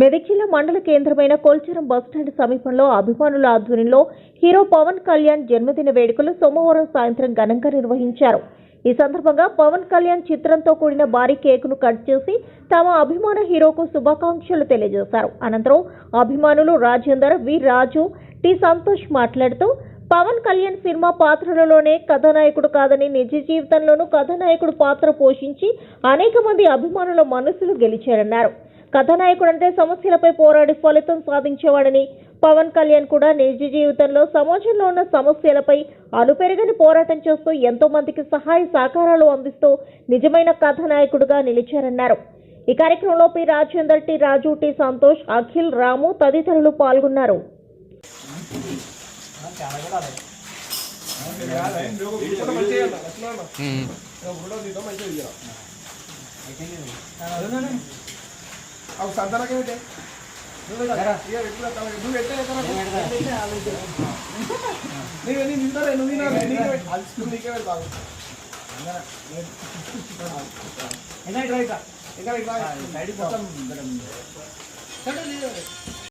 మెదక్ జిల్లా మండల కేంద్రమైన కొల్చరం బస్టాండ్ సమీపంలో అభిమానుల ఆధ్వర్యంలో హీరో పవన్ కళ్యాణ్ జన్మదిన వేడుకలు సోమవారం సాయంత్రం ఘనంగా నిర్వహించారు. ఈ సందర్భంగా పవన్ కళ్యాణ్ చిత్రంతో కూడిన భారీ కేకును కట్ చేసి తమ అభిమాన హీరోకు శుభాకాంక్షలు తెలియజేశారు. అనంతరం అభిమానులు రాజేందర్ వి రాజు టి సంతోష్ మాట్లాడుతూ పవన్ కళ్యాణ్ సినిమా పాత్రలలోనే కథానాయకుడు కాదని నిజ జీవితంలోనూ కథానాయకుడు పాత్ర పోషించి అనేక మంది అభిమానుల మనసులు గెలిచారన్నారు. కథానాయకుడు అంటే సమస్యలపై పోరాడి ఫలితం సాధించేవాడని పవన్ కళ్యాణ్ కూడా నిజ జీవితంలో సమాజంలో ఉన్న సమస్యలపై అలుపెరగని పోరాటం చేస్తూ ఎంతో మందికి సహాయ సహకారాలు అందిస్తూ నిజమైన కథానాయకుడుగా నిలిచారన్నారు. ఈ కార్యక్రమంలో P Rajender T Raju T Santosh Akhil Ramu తదితరులు పాల్గొన్నారు. అవు సంతనకే పెట్టే నువ్వు నువ్వు పెట్టే నువ్వు నీ తింటారే నువ్వు తినాలి నీకే పెట్టు నువ్వు నీకే పెట్టు బాగు ఇంకా ఇట్లా ఇంకా ఇట్లా సైడ్ మొత్తం